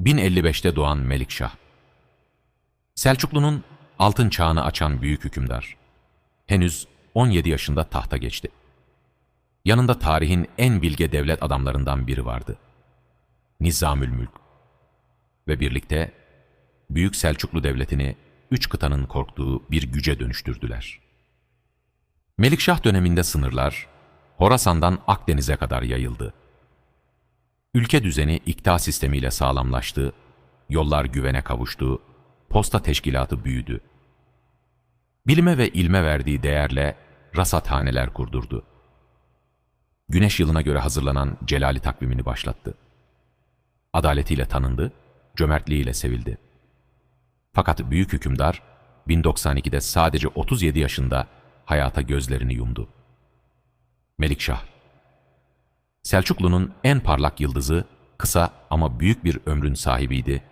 1055'te doğan Melikşah. Selçuklu'nun altın çağını açan büyük hükümdar. Henüz 17 yaşında tahta geçti. Yanında tarihin en bilge devlet adamlarından biri vardı. Nizamül Mülk. Ve birlikte Büyük Selçuklu Devleti'ni üç kıtanın korktuğu bir güce dönüştürdüler. Melikşah döneminde sınırlar, Horasan'dan Akdeniz'e kadar yayıldı. Ülke düzeni ikta sistemiyle sağlamlaştı, yollar güvene kavuştu, posta teşkilatı büyüdü. Bilime ve ilme verdiği değerle rasathaneler kurdurdu. Güneş yılına göre hazırlanan Celali takvimini başlattı. Adaletiyle tanındı, cömertliğiyle sevildi. Fakat büyük hükümdar 1092'de sadece 37 yaşında hayata gözlerini yumdu. Melikşah Selçuklu'nun en parlak yıldızı kısa ama büyük bir ömrün sahibiydi